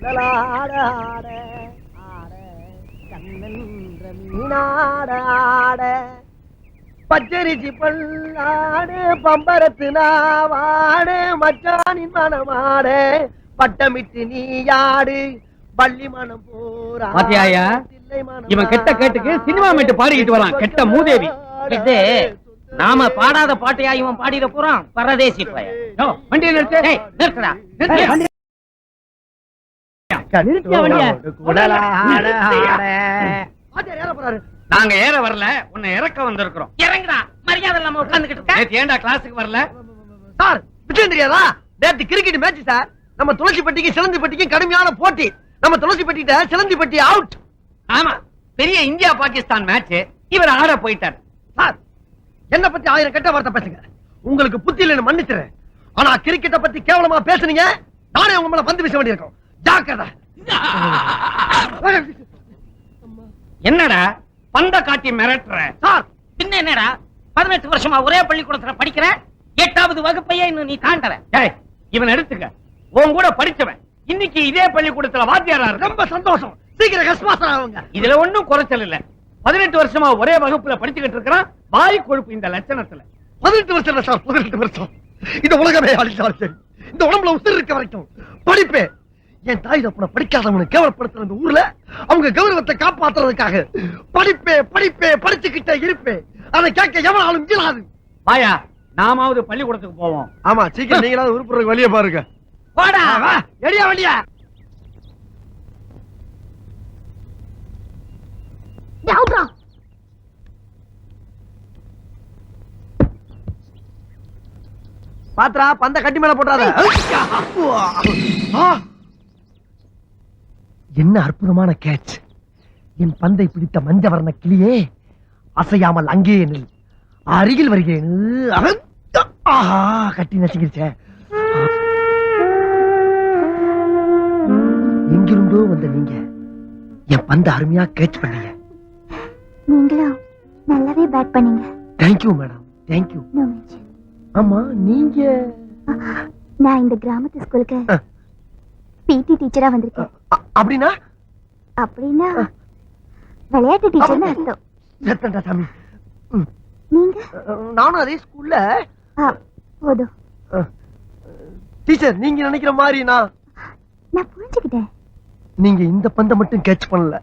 குழலாட ஆட ஆட கண்ணன்ற மீனாட ஆட. பச்சரிசி பல்லாடு பம்பரத்து நாவாடு மச்சானின் மனமாட பட்டமிட்டு நீயாடு பள்ளி மனம் போரா பாத்தியாயா? இவன் கெட்ட கேட்டுக்கு சினிமா மேட்டு பாடிக்கிட்டு வரான், கெட்ட மூதேவி. இது நாம பாடாத பாட்டையா இவன் பாடிட போறான்? பரதேசி பையன். வண்டியை நிறுத்து. நிறுத்துடா நாங்க ஏற வரல உன்னை இறக்க வந்திருக்கிறோம். இறங்குடா. மரியாதை இல்லாம நேத்து ஏன்டா கிளாஸுக்கு வரல? சார் விஷயம் தெரியாதா நேத்து கிரிக்கெட் மேட்ச் சார். நம்ம துளசிப்பட்டிக்கு சிலந்திப்பட்டிக்கு கடுமையான போட்டி. நம்ம துளசிப்பட்டிட்ட சிலந்திப்பட்டி அவுட் ஆமா பெரிய இந்தியா பாகிஸ்தான் மேட்ச் இவர் ஆட போயிட்டார். சார் என்ன பத்தி ஆயிரம் கெட்ட வார்த்தை பேசுங்க. உங்களுக்கு புத்தி இல்லைன்னு மன்னிச்சுறேன் ஆனா கிரிக்கெட்ட பத்தி கேவலமா பேசுனீங்க. நானே உங்க மேல பந்து வீச வேண்டியிருக்கும். ஜாக்கிரதை. என்னடா? பந்த காட்டி மிரட்டுற? சார். பின்ன என்னடா? பதினெட்டு வருஷமா ஒரே பள்ளிக்கூடத்துல படிக்கிற? எட்டாவது வகுப்பையே இன்னும் நீ தாண்டல. டேய் இவன் எடுத்துக்க. உன் கூட படிச்சவன். இன்னைக்கு இதே பள்ளிக்கூடத்துல வாத்தியாரா ரொம்ப சந்தோஷம். சீக்கிரம் கஸ்மாசம் ஆகுங்க. இதுல ஒண்ணும் குறைச்சல் இல்ல. பதினெட்டு வருஷமா ஒரே வகுப்புல படிச்சுக்கிட்டு இருக்கிறான். வாய் கொழுப்பு இந்த லட்சணத்துல. பதினெட்டு வருஷம் சார் பதினெட்டு வருஷம். இந்த உலகமே அழிச்சாலும் சரி. இந்த உடம்புல உசுர் இருக்க வரைக்கும். படிப்பே. என் தாய் தப்பனை படிக்காதவனை கேவலப்படுத்துற இந்த ஊர்ல அவங்க கௌரவத்தை காப்பாத்துறதுக்காக படிப்பே படிப்பே படிச்சுக்கிட்டே இருப்பே. அதை கேட்க எவனாலும் இயலாது. வாயா நாமாவது பள்ளிக்கூடத்துக்கு போவோம். ஆமா சீக்கிரம் நீங்களாவது உருப்புறதுக்கு வழிய பாருங்க. போடா வா, எடியா வழியா! பாத்ரா பந்த கட்டி மேல போட்டாத! என்ன அற்புதமான கேட்ச். என் பந்தை பிடித்த மஞ்சவர்ண கிளியே அசையாமல் அங்கே நில். அருகில் வருகிறேன்! ஆஹா கட்டி நசுங்கிருச்சே. எங்கிருந்தோ வந்த நீங்க என் பந்த அருமையா கேட்ச் பண்ணீங்க. நீங்களும் நல்லாவே பேட் பண்ணீங்க. தேங்க்யூ மேடம் தேங்க்யூ ஆமா நீங்க? நான் இந்த கிராமத்து ஸ்கூலுக்கு. பிடி டீச்சரா வந்திருக்கேன். அப்படின்னா? அப்படின்னா விளையாட்டு டீச்சர்னு அர்த்தம். சத்தண்டா சாமி. நீங்க? நானும் அதே ஸ்கூல்ல போதும். டீச்சர் நீங்க நினைக்கிற மாதிரி நான் நான் புரிஞ்சுக்கிட்டேன். நீங்க இந்த பந்தை மட்டும் கேட்ச் பண்ணல.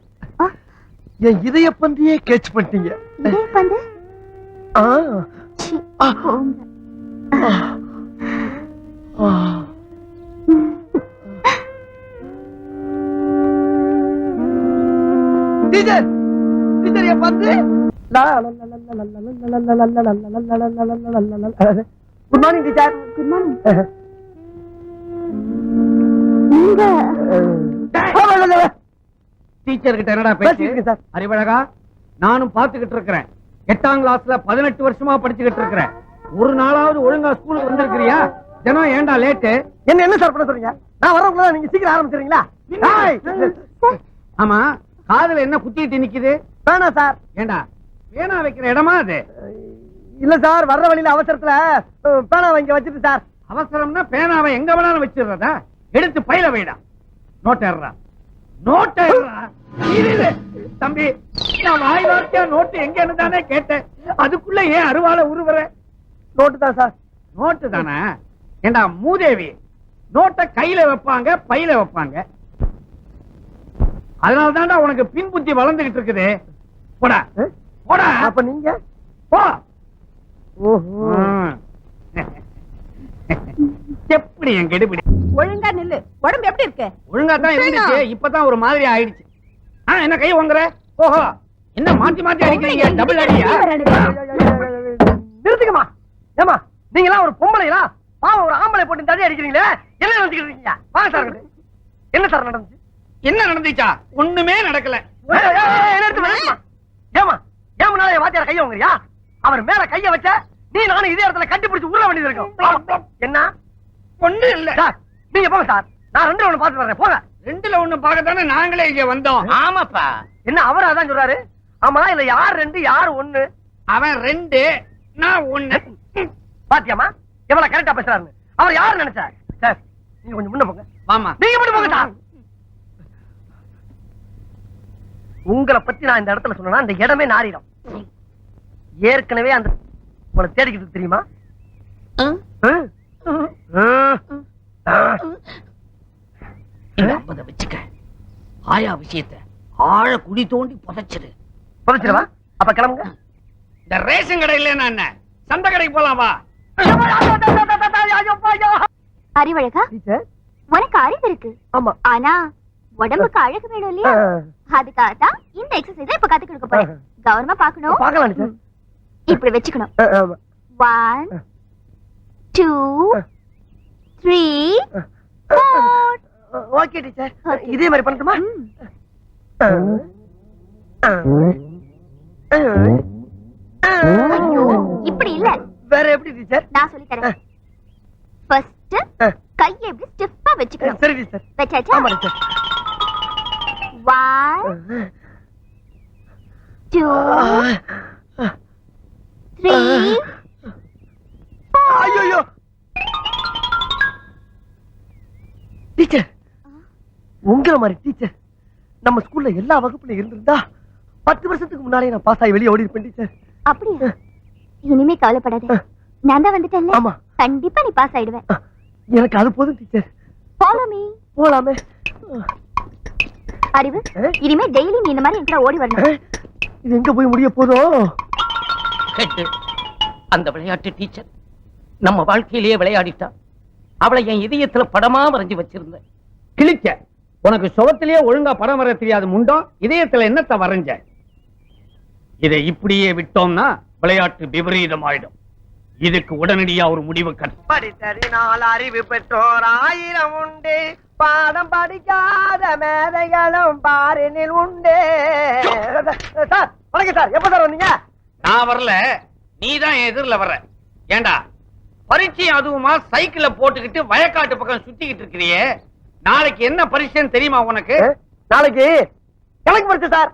என் இதய பந்தையே கேட்ச் பண்ணிட்டீங்க. இதே பந்து? ஆ, ஆ. ஆ, டீச்சர் டீச்சர் என் பந்து good morning teacher good morning நீங்க டீச்சர் கிட்ட என்னடா பேசிட்டு சார் அறிவழகா நானும் பாத்துக்கிட்டு இருக்கிறேன் எட்டாம் கிளாஸ்ல பதினெட்டு வருஷமா படிச்சுக்கிட்டு இருக்கிறேன் ஒரு நாளாவது ஒழுங்கா ஸ்கூலுக்கு வந்திருக்கிறியா தினம் ஏன்டா லேட்டு என்ன என்ன சார் பண்ண சொல்றீங்க நான் வரவங்கள நீங்க சீக்கிரம் ஆரம்பிச்சிடுறீங்களா ஏய், ஆமா காதுல என்ன குத்திட்டு நிக்குது? வேணாம் சார். ஏண்டா? பேனா வைக்கிற இடமா அது? இல்ல சார் வர்ற வழியில அவசரத்துல அஹ், பேனா இங்க வச்சுட்டு சார். அவசரம்னா பேனாவை எங்க வேணாலும் வச்சிடுறதா? எடுத்து பையில வைடா. நோட்டேறா நோட்டேறா தம்பி நான் வாய் வார்த்தையா நோட்டு எங்கன்னு தானே கேட்டேன். அதுக்குள்ள ஏன் அருவாளை உருவற? நோட்டு தான் சார். நோட்டு தானே? ஏண்டா மூதேவி நோட்டை கையில வைப்பாங்க பையில வைப்பாங்க. அதனால தான்டா உனக்கு பின் புத்தி வளர்ந்துகிட்டு இருக்குது. போடா? போடா. அப்ப நீங்க? போ. ஓஹோ. எப்படி என் கெடுபிடி? ஒழுங்கா நில்லு. உடம்பு எப்படி இருக்கு? ஒழுங்கா தான் இருந்துச்சு. இப்பதான் ஒரு மாதிரி ஆயிடுச்சு. ஆ என்ன கை வாங்குற ஓஹோ. என்ன மாத்தி மாத்தி அடிக்கிறீங்க? டபுள் அடியா? நிறுத்துக்கமா ஏமா நீங்களா ஒரு பொம்பளைங்களா பாவம் ஒரு ஆம்பளை போட்டு தடி அடிக்கிறீங்களே? என்ன நினைச்சுக்கிட்டு இருக்கீங்க வாங்க சார். என்ன சார் நடந்துச்சு? என்ன நடந்துச்சா? ஒண்ணுமே நடக்கல. ஏமா? என் வாத்தியார் கைய வாங்குறியா? அவர் மேல கைய வச்ச நீ நானும் இதே இடத்துல கட்டி பிடிச்சு உருள வேண்டியது இருக்கும். என்ன? ஒண்ணு இல்ல. சார் நீங்க போங்க சார். நான் ரெண்டு ஒண்ணு பாத்து வர்றேன் போங்க. ரெண்டுல ஒண்ணு பார்க்கத்தானே நாங்களே இங்க வந்தோம். ஆமாப்பா. என்ன அவர் அதான் சொல்றாரு? ஆமா இல்ல யார் ரெண்டு யார் ஒண்ணு? அவன் ரெண்டு நான் ஒண்ணு. பாத்தியாமா? எவ்வளவு கரெக்டா பேசுறாரு அவர் யாரு நினைச்சா சார் நீங்க கொஞ்சம் முன்ன போங்க. வாமா நீங்க மட்டும் போங்க சார். உங்களை பத்தி நான் இந்த இடத்துல சொன்னா அந்த இடமே நாரிடும். ஏற்கனவே அந்த உங்களை தேடிக்கிட்டு தெரியுமா? வச்சுக்க. ஆயா விஷயத்த ஆழ குழி தோண்டி புதைச்சிரு. புதைச்சிடவா? அப்ப கிளம்புங்க. இந்த ரேஷன் கடை இல்லைன்னா என்ன சந்தை கடைக்கு போலாம் வா. அறிவழகா? டீச்சர். உனக்கு அறிவு இருக்கு. ஆமா. ஆனா உடம்புக்கு அழகு வேணும் இல்லையா? அதுக்காக தான் இந்த எக்ஸசைஸ் இப்ப கத்து கொடுக்க போறேன். கவனமா பாக்கணும் பார்க்கலாம் டீச்சர். இப்படி வச்சுக்கணும். ஆமா. One two three four okay teacher. இதே மாதிரி பண்ணட்டுமா? ஐயோ இப்படி இல்ல. வேற எப்படி டீச்சர்? நான் சொல்லி தரேன். ஃபர்ஸ்ட் கையை இப்படி ஸ்டிஃபா வச்சுக்கணும். சரி டீச்சர். வச்சாச்சா? ஆமா டீச்சர். ஒன் டூ த்ரீ ஐயோ டீச்சர் உங்களை மாதிரி டீச்சர் நம்ம ஸ்கூல்ல எல்லா வகுப்புல இருந்திருந்தா பத்து வருஷத்துக்கு முன்னாலே நான் பாஸ் ஆகி வெளியே ஓடி இருப்பேன் டீச்சர் அப்படியா இனிமே கவலைப்படாத நான் தான் வந்துட்டேன்ல ஆமா கண்டிப்பா நீ பாஸ் ஆயிடுவேன் எனக்கு அது போதும் டீச்சர் ஃபாலோ மீ போலாமே அறிவு? இனிமே டெய்லி நீ இந்த மாதிரி என்கிட்ட ஓடி வரணும். இது எங்க போய் முடிய கேட்டு. அந்த விளையாட்டு டீச்சர் நம்ம வாழ்க்கையிலேயே விளையாடிட்டா. அவளை என் இதயத்துல படமா வரைஞ்சு வச்சிருந்தேன். கிழிச்ச உனக்கு சுகத்திலேயே ஒழுங்கா படம் வர தெரியாது முண்டம் இதயத்துல என்னத்த வரைஞ்ச? இதை இப்படியே விட்டோம்னா விளையாட்டு விபரீதம் ஆயிடும் இதுக்கு உடனடியா ஒரு முடிவு கட்டு படித்தறினால் அறிவு பெற்றோர் ஆயிரம் உண்டு. பாடம் படிக்காத மேதைகளும் பாரினில் உண்டு. சார் வணக்கம் சார். எப்ப சார் வந்தீங்க? நான் வரல. நீ தான் எதிரில வர்ற. ஏண்டா? பரீட்சை அதுவுமா சைக்கிள போட்டுக்கிட்டு வயக்காட்டு பக்கம் சுத்திக்கிட்டு இருக்கிறியே. நாளைக்கு என்ன பரீட்சைன்னு தெரியுமா உனக்கு? நாளைக்கு கணக்கு படிச்சு சார்.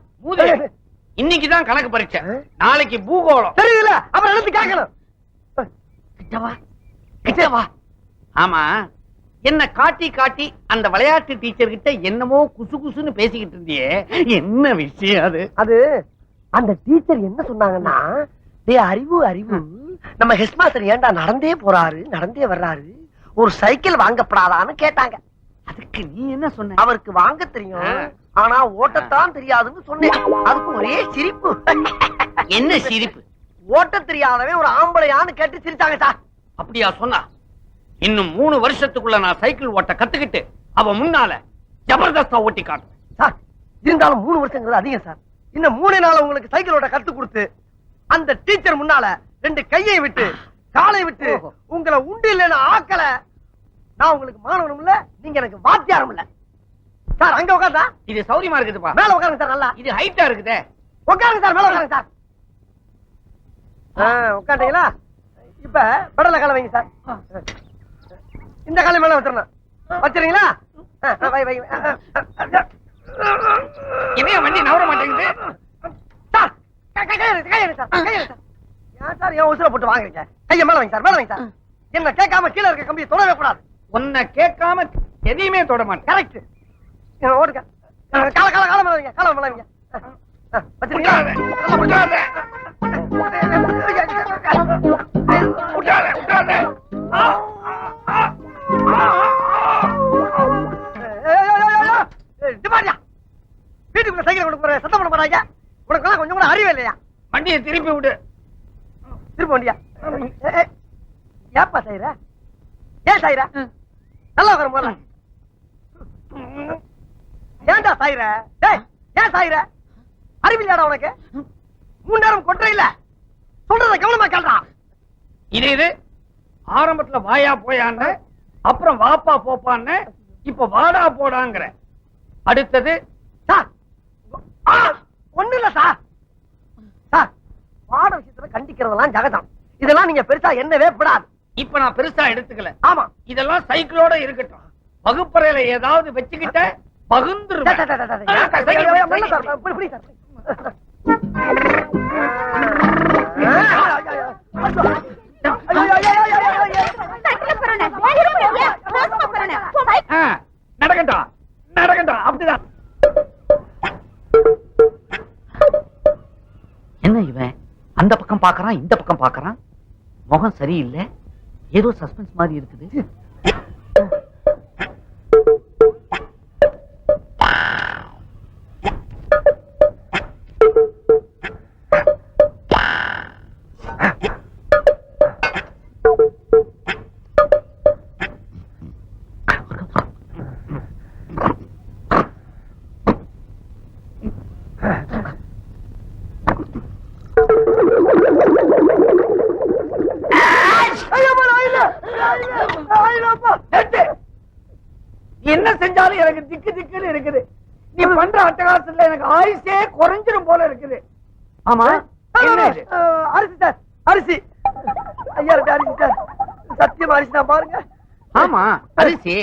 இன்னைக்கு தான் கணக்கு பரீட்சை. நாளைக்கு பூகோளம். தெரியல அப்புறம் எழுத்து கேட்கணும். கிட்டவா? கிட்டவா? ஆமா. என்ன காட்டி காட்டி அந்த விளையாட்டு டீச்சர் கிட்ட என்னமோ குசு குசுன்னு பேசிக்கிட்டு இருந்தியே. என்ன விஷயம் அது? அது அந்த டீச்சர் என்ன சொன்னாங்கன்னா டே அறிவு அறிவு. நம்ம ஹெட் மாஸ்டர் ஏன்டா நடந்தே போறாரு நடந்தே வர்றாரு? ஒரு சைக்கிள் வாங்கப்படாதான்னு கேட்டாங்க. அதுக்கு நீ என்ன சொன்ன? அவருக்கு வாங்க தெரியும். ஆனா ஓட்டத்தான் தெரியாதுன்னு சொன்னேன். அதுக்கு ஒரே சிரிப்பு. என்ன சிரிப்பு? ஓட்ட தெரியாதவன் ஒரு ஆம்பளையான்னு கேட்டு சிரிச்சாங்க சார். அப்படியா சொன்னா? இன்னும் மூணு வருஷத்துக்குள்ள நான் சைக்கிள் ஓட்ட கத்துக்கிட்டு அவ முன்னால ஜபர்தஸ்தா ஓட்டி காட்டுறேன். சார் இருந்தாலும் மூணு வருஷங்கிறது அதிகம் சார். இன்னும் மூணு நாள் உங்களுக்கு சைக்கிள் ஓட்ட கத்து கொடுத்து அந்த டீச்சர் முன்னால ரெண்டு கையை விட்டு காலை விட்டு. உங்களை உண்டு இல்லைன்னு ஆக்கல. நான் உங்களுக்கு மாணவனும் இல்ல நீங்க எனக்கு வாத்தியாரும் இல்ல. சார் அங்க உட்காந்தா இது சௌரியமா இருக்குதுப்பா. மேல உட்காருங்க சார் நல்லா. இது ஹைட்டா இருக்குதே. உட்காருங்க சார் மேல உட்காருங்க சார். உட்காந்தீங்களா இப்ப படல காலை வைங்க சார். இந்த காலை மேல வச்சிடணும். வச்சிருங்களா வை வை. இணைய வண்டி நவர மாட்டேங்குது? சார் சார், கையை எடுத்து சார். ஏன் சார் என் உசுரை போட்டு வாங்குறீங்க? கையை மேல வைங்க சார் மேல வைங்க சார். என்ன கேட்காம கீழே இருக்க கம்பியை தொடவே கூடாது. உன்னை கேட்காம எதையுமே தொட மாட்டேன். கரெக்ட். ஓடுங்க. கால கால கால மேல வைங்க கால மேல வைங்க. ஆ, ஆ, வச்சிருக்கீங்களா? நல்லா விட்டுறாத. பிடிச்சு. வீட்டுக்குள்ள சைக்கிள் கொண்டு போற சத்தம் பண்ண போறாங்க உனக்கு கொஞ்சம் கூட அறிவே இல்லையா வண்டியை திருப்பி விடு திரும்ப வண்டியா ஏய், ஏப்பா செய்யற ஏன் சாயிர நல்லா உட்கார போல ஏன்டா சாயிர டேய் ஏன் சாயிர அறிவில்லாடா உனக்கு மூணு நேரம் கொட்டுற இல்ல சொல்றத கவனமா கேள்றா இது இது ஆரம்பத்துல வாயா போயான்னு அப்புறம் வாப்பா போப்பான்னு இப்ப வாடா போடாங்கிற அடுத்தது சார் ஒண்ணு இல்ல சார் சார் பாட விஷயத்துல கண்டிக்கிறதெல்லாம் ஜகதம் இதெல்லாம் நீங்க பெருசா என்னவே படாது இப்ப நான் பெருசா எடுத்துக்கல ஆமா இதெல்லாம் சைக்கிளோட இருக்கட்டும் வகுப்பறையில ஏதாவது வச்சுக்கிட்ட. ஏன் சார், பக்கம் பார்க்கறான் இந்த பக்கம் பார்க்கறான். முகம் சரியில்லை. ஏதோ சஸ்பென்ஸ் மாதிரி இருக்குது. ஆமா. அரிசி சார் அரிசி. ஐயா அரிசி சார். சத்தியமா அரிசி தான் பாருங்க. ஆமா அரிசி.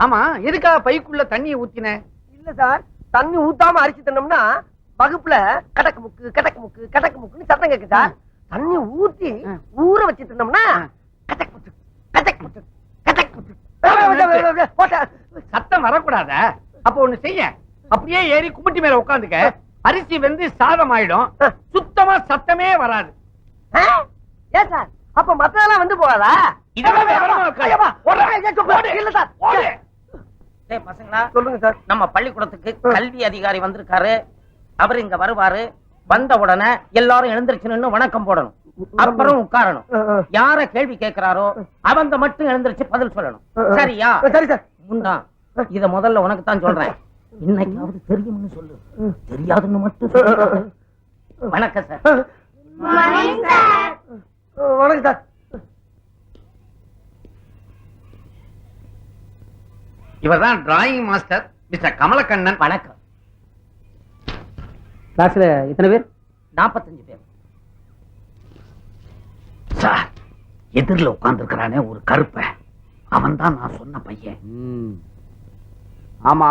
ஆமா எதுக்காக பைக்குள்ள தண்ணியை ஊத்தின? இல்ல சார் தண்ணி ஊத்தாம அரிசி தின்னோம்னா வகுப்புல கடக்கு முக்கு கடக்கு முக்கு கடக்கு முக்குன்னு சத்தம் கேக்கு சார். தண்ணி ஊத்தி. ஊற வச்சு தின்னோம்னா ம். கடக்கு முக்கு கடக்கு முக்கு கடக்கு முக்கு. நிறுத்து. போட்ட சத்தம் வரக்கூடாத? அப்ப ஒண்ணு செய்ய. அப்படியே ஏறி கும்பிட்டு மேல உட்காந்துக்க. அரிசி வெந்து சாதம் ஆயிடும். சுத்தமா சத்தமே வராது. ஏன் சார்? அப்ப மத்ததெல்லாம் வந்து போகாதா? பசங்களா சொல்லுங்க சார். நம்ம பள்ளிக்கூடத்துக்கு கல்வி அதிகாரி வந்திருக்காரு. அவர் இங்க வருவாரு. வந்த உடனே எல்லாரும் எழுந்திருச்சு நின்னு வணக்கம் போடணும். அப்புறம் உட்காரணும். யார கேள்வி கேட்கிறாரோ அவங்க மட்டும் எழுந்திருச்சு பதில் சொல்லணும். சரியா? சரி சார். முண்டா இத முதல்ல உனக்கு தான் சொல்றேன். இன்னைக்காவது தெரியும்னு சொல்லு. தெரியாதுன்னு மட்டும். வணக்கம் சார். வணக்கம் சார். இவர்தான் டிராயிங் மாஸ்டர் மிஸ்டர் கமலக்கண்ணன். வணக்கம். கிளாஸ்ல எத்தனை பேர்? நாற்பத்தஞ்சு பேர். சார் எதிரில் உட்கார்ந்துருக்கிறானே ஒரு கருப்ப. அவன் தான் நான் சொன்ன பையன். ஆமா.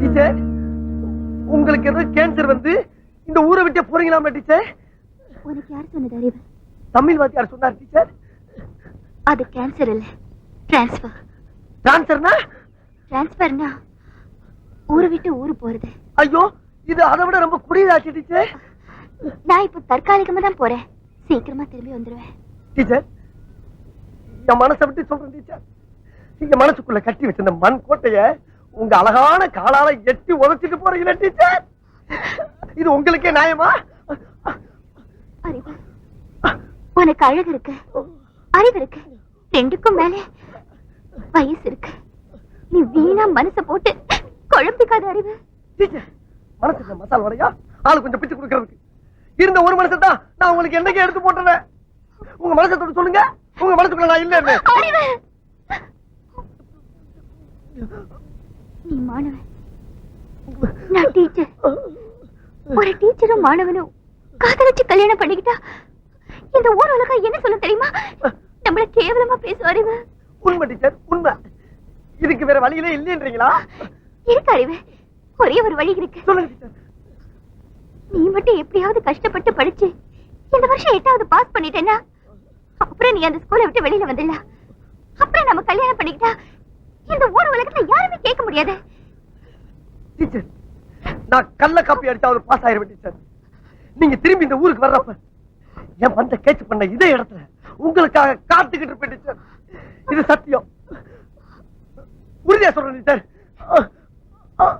டீச்சர் உங்களுக்கு ஏதோ கேன்சர் வந்து இந்த ஊரை விட்டே போறீங்களாமா டீச்சர் உனக்கு யார் சொன்னது அறிவு? தமிழ் வாத்தியார் சொன்னார் டீச்சர் அது கேன்சர் இல்ல. டிரான்ஸ்ஃபர் டிரான்ஸ்ஃபர்னா டிரான்ஸ்ஃபர்னா ஊரை விட்டு ஊரு போறது. ஐயோ இது அதை விட ரொம்ப குடியதாச்சு டீச்சர் நான் இப்ப தற்காலிகமா தான் போறேன். சீக்கிரமா திரும்பி வந்துருவேன். டீச்சர் என் மனசை விட்டு சொல்றேன் டீச்சர் என் மனசுக்குள்ள கட்டி வச்சிருந்த மண் கோட்டைய உங்க அழகான காலால எட்டி உதச்சிட்டு போறீங்களே டீச்சர் இது உங்களுக்கே நியாயமா? உனக்கு அழகு இருக்கு. அறிவு இருக்கு. ரெண்டுக்கும் மேல வயசு இருக்கு. நீ வீணா மனச போட்டு குழம்பிக்காத அறிவு. மனசுல மசால் வடையா? ஆளு கொஞ்சம் பிச்சு கொடுக்கறதுக்கு. இருந்த ஒரு மனுஷன் தான் நான் உங்களுக்கு என்னைக்கு எடுத்து போட்டுறேன் உங்க மனசை தொட்டு சொல்லுங்க. உங்க மனசுக்குள்ள நான் அறிவு நீ மாணவன். நான் டீச்சர். ஒரு டீச்சரும் மாணவனும் காதலிச்சு கல்யாணம் பண்ணிக்கிட்டா இந்த ஊர் உலகம் என்ன சொல்ல தெரியுமா? நம்மள கேவலமா பேசும் அறிவு உண்மை டீச்சர் உண்மை. இதுக்கு வேற வழியிலே இல்லைன்றீங்களா? இருக்கு அறிவு? ஒரே ஒரு வழி இருக்கு. நீ மட்டும் எப்படியாவது கஷ்டப்பட்டு படிச்சு இந்த வருஷம் எட்டாவது பாஸ் பண்ணிட்டேன்னா அப்புறம் நீ அந்த ஸ்கூலை விட்டு வெளியில வந்துடலாம் அப்புறம் நம்ம கல்யாணம் பண்ணிக்கிட்டா இந்த ஊர் உலகத்துல யாருமே கேட்க முடியாது. டீச்சர் நான் கள்ள காப்பி அடிச்சாவது பாஸ் ஆயிருவேன் டீச்சர் நீங்க திரும்பி இந்த ஊருக்கு வர்றப்ப என் பந்த கேட்ச் பண்ண இதே இடத்துல உங்களுக்காக காத்துக்கிட்டு இருப்பேன் டீச்சர் இது சத்தியம். உறுதியா சொல்றேன் டீச்சர் Uh...